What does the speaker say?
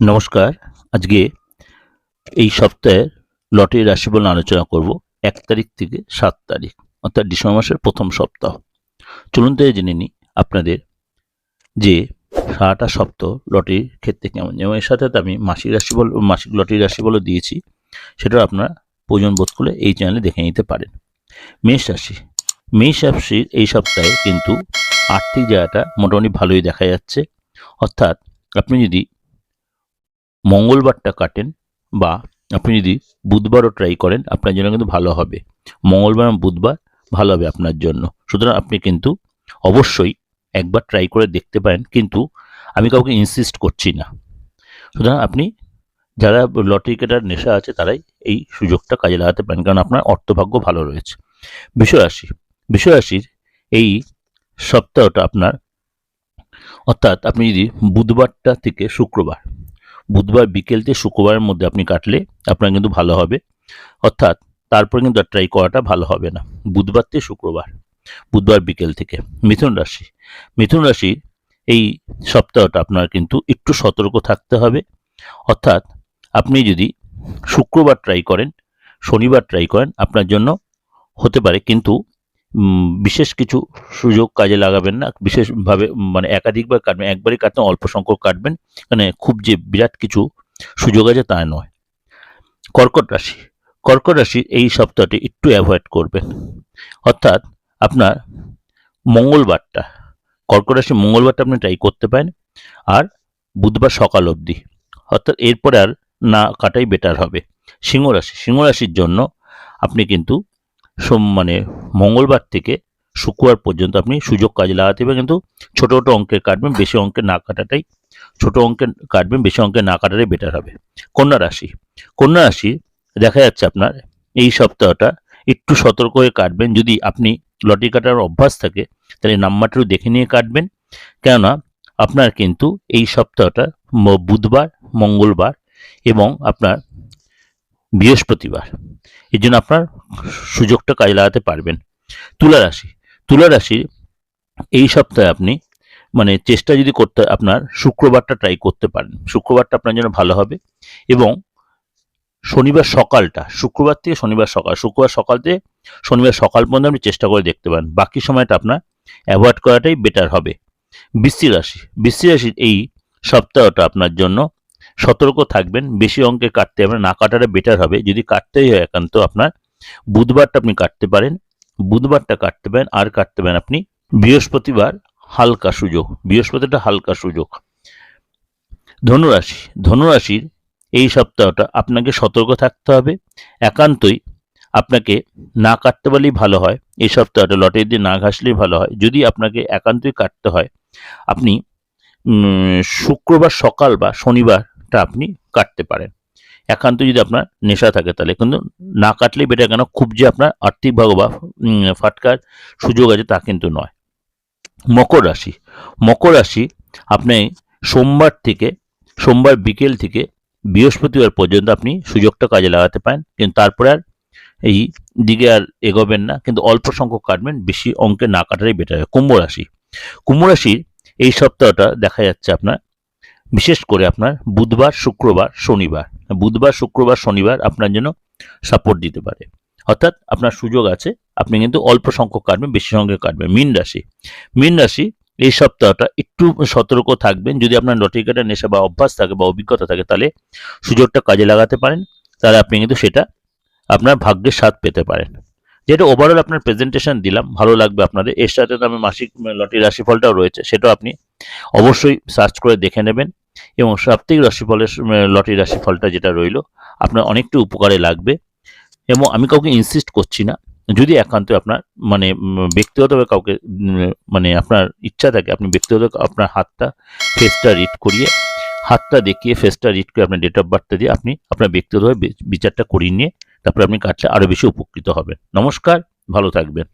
নমস্কার। আজকে এই সপ্তাহের লটারি রাশিফল আলোচনা করব, এক তারিখ থেকে সাত তারিখ, অর্থাৎ ডিসেম্বর মাসের প্রথম সপ্তাহ। চলুন তাই জেনে নিই আপনাদের যে সারাটা সপ্তাহ লটারির ক্ষেত্রে কেমন। যেমন এর সাথে আমি মাসিক রাশিফল মাসিক লটারি রাশিফলও দিয়েছি, সেটাও আপনারা প্রয়োজন বোধ করলে এই চ্যানেলে দেখে নিতে পারেন। মেষ রাশি, মেষ রাশির এই সপ্তাহে কিন্তু আর্থিক জায়গাটা মোটামুটি ভালোই দেখা যাচ্ছে। অর্থাৎ আপনি যদি মঙ্গলবারটা কাটেন বা আপনি যদি বুধবারও ট্রাই করেন, আপনার জন্য কিন্তু ভালো হবে। মঙ্গলবার বুধবার ভালো হবে আপনার জন্য। সুতরাং আপনি কিন্তু অবশ্যই একবার ট্রাই করে দেখতে পারেন, কিন্তু আমি কাউকে ইনসিস্ট করছি না। সুতরাং আপনি যারা লটারি কেটার নেশা আছে, তারাই এই সুযোগটা কাজে লাগাতে পারেন, কারণ আপনার অর্থভাগ্য ভালো রয়েছে। বিশ্বরাশি বিশ্বরাশির এই সপ্তাহটা আপনার, অর্থাৎ আপনি যদি বুধবারটা থেকে শুক্রবার বুধবার বিকেল থেকে শুক্রবারের মধ্যে আপনি কাটলে আপনার কিন্তু ভালো হবে। অর্থাৎ তারপরে কিন্তু আর ট্রাই করাটা ভালো হবে না। বুধবার থেকে শুক্রবার, বুধবার বিকেল থেকে। মিথুন রাশি মিথুন রাশি এই সপ্তাহটা আপনার কিন্তু একটু সতর্ক থাকতে হবে। অর্থাৎ আপনি যদি শুক্রবার ট্রাই করেন, শনিবার ট্রাই করেন, আপনার জন্য হতে পারে। কিন্তু বিশেষ কিছু সুযোগ কাজে লাগাবেন না। বিশেষভাবে মানে একাধিকবার কাটবেন, একবারই কাটবেন অল্প সংখ্যক কাটবেন। মানে খুব যে বিরাট কিছু সুযোগ আছে তা নয়। কর্কট রাশি কর্কট রাশি এই সপ্তাহটি একটু অ্যাভয়েড করবেন। অর্থাৎ আপনার মঙ্গলবারটা, কর্কট রাশি মঙ্গলবারটা আপনি ট্রাই করতে পারেন। আর বুধবার সকাল অবধি, অর্থাৎ এরপরে আর না কাটাই বেটার হবে। সিংহ রাশি, সিংহ রাশির জন্য আপনি কিন্তু সোম মানে মঙ্গলবার থেকে শুক্রবার পর্যন্ত আপনি সুযোগ কাজে লাগাতে হবে কিন্তু ছোটো ছোটো অঙ্কের কাটবেন, বেশি অঙ্কের না কাটাটাই, ছোট অঙ্কের কাটবেন, বেশি অঙ্কের না কাটাটাই বেটার হবে। কন্যা রাশি কন্যা রাশি দেখা যাচ্ছে আপনার এই সপ্তাহটা একটু সতর্ক হয়ে কাটবেন। যদি আপনি লটারি কাটার অভ্যাস থাকে, তাহলে নাম্বারটা একটু দেখে নিয়ে কাটবেন। কেননা আপনার কিন্তু এই সপ্তাহটা বুধবার, মঙ্গলবার এবং আপনার বৃহস্পতিবার। এই জন্য আপনার সুযোগটা কাজে লাগাতে পারবেন। তুলা রাশি। তুলা রাশির এই সপ্তাহে আপনি মানে চেষ্টা যদি করতে আপনার শুক্রবারটা ট্রাই করতে পারেন। শুক্রবারটা আপনার জন্য ভালো হবে এবং শনিবার সকালটা, শুক্রবার থেকে শনিবার সকাল, শুক্রবার সকাল থেকে শনিবার সকাল পর্যন্ত আপনি চেষ্টা করে দেখতে পারেন। বাকি সময়টা আপনার অ্যাভয়েড করাটাই বেটার হবে। বৃশ্চিক রাশি। বৃশ্চিক রাশির এই সপ্তাহটা আপনার জন্য সতর্ক থাকবেন, বেশি অঙ্কে কাটতে হবে না কাটাটা বেটার হবে। যদি কাটতেই হয় একান্ত আপনার, বুধবারটা আপনি কাটতে পারেন, বুধবারটা কাটতে পারেন, আর কাটতে পারেন আপনি বৃহস্পতিবার হালকা সুযোগ বৃহস্পতিটা হালকা সুযোগ। ধনুরাশি, ধনুরাশির এই সপ্তাহটা আপনাকে সতর্ক থাকতে হবে, একান্তই আপনাকে না কাটতে পারলেই ভালো হয়, এই সপ্তাহটা লটারি দিয়ে না ঘাসলেই ভালো হয়। যদি আপনাকে একান্তই কাটতে হয়, আপনি শুক্রবার সকাল বা শনিবারটা আপনি কাটতে পারেন। একান্ত যদি আপনার নেশা থাকে তাহলে, কিন্তু না কাটলেই বেটার কেন খুব যে আপনার আর্থিকভাবে বা ফাটকার সুযোগ আছে তা কিন্তু নয়। মকর রাশি মকর রাশি আপনি সোমবার থেকে, সোমবার বিকেল থেকে বৃহস্পতিবার পর্যন্ত আপনি সুযোগটা কাজে লাগাতে পারেন, কিন্তু তারপরে আর এই দিকে আর এগোবেন না, কিন্তু অল্প সংখ্যক কাটবেন, বেশি অঙ্কে না কাটারই বেটার কুম্ভ রাশি, কুম্ভ রাশির এই সপ্তাহটা দেখা যাচ্ছে আপনার বিশেষ করে আপনার বুধবার, শুক্রবার, শনিবার। বুধবার, শুক্রবার, শনিবার আপনার জন্য সাপোর্ট দিতে পারে। অর্থাৎ আপনার সুযোগ আছে, আপনি কিন্তু অল্প সংখ্যক কাটবেন, বেশি সংখ্যক কাটবেন। মিন রাশি। মিন রাশি এই সপ্তাহটা একটু সতর্ক থাকবেন। যদি আপনার লটারি কাটার নেশা বা অভ্যাস থাকে বা অভিজ্ঞতা থাকে, তাহলে সুযোগটা কাজে লাগাতে পারেন। তাহলে আপনি কিন্তু সেটা আপনার ভাগ্যের স্বাদ পেতে পারেন। যেটা ওভারঅল আপনার প্রেজেন্টেশন দিলাম, ভালো লাগবে আপনাদের। এর সাথে তো আমি মাসিক লটারি রাশিফলটাও রয়েছে, সেটাও আপনি অবশ্যই সার্চ করে দেখে নেবেন। এবং সাপ্তাহিক রাশিফলের লটারি রাশিফলটা যেটা রইল, আপনার অনেকটা উপকারে লাগবে। এবং আমি কাউকে ইনসিস্ট করছি না। যদি একান্ত আপনার মানে ব্যক্তিগতভাবে কাউকে মানে আপনার ইচ্ছা থাকে, আপনি ব্যক্তিগত আপনার হাতটা ফেসটা রিড করিয়ে, হাতটা দেখিয়ে ফেসটা রিড করে আপনার ডেট অফ বার্থটা দিয়ে আপনি আপনার ব্যক্তিগতভাবে বিচারটা করিয়ে নিয়ে, তারপরে আপনি কাটলে আরও বেশি উপকৃত হবেন। নমস্কার, ভালো থাকবেন।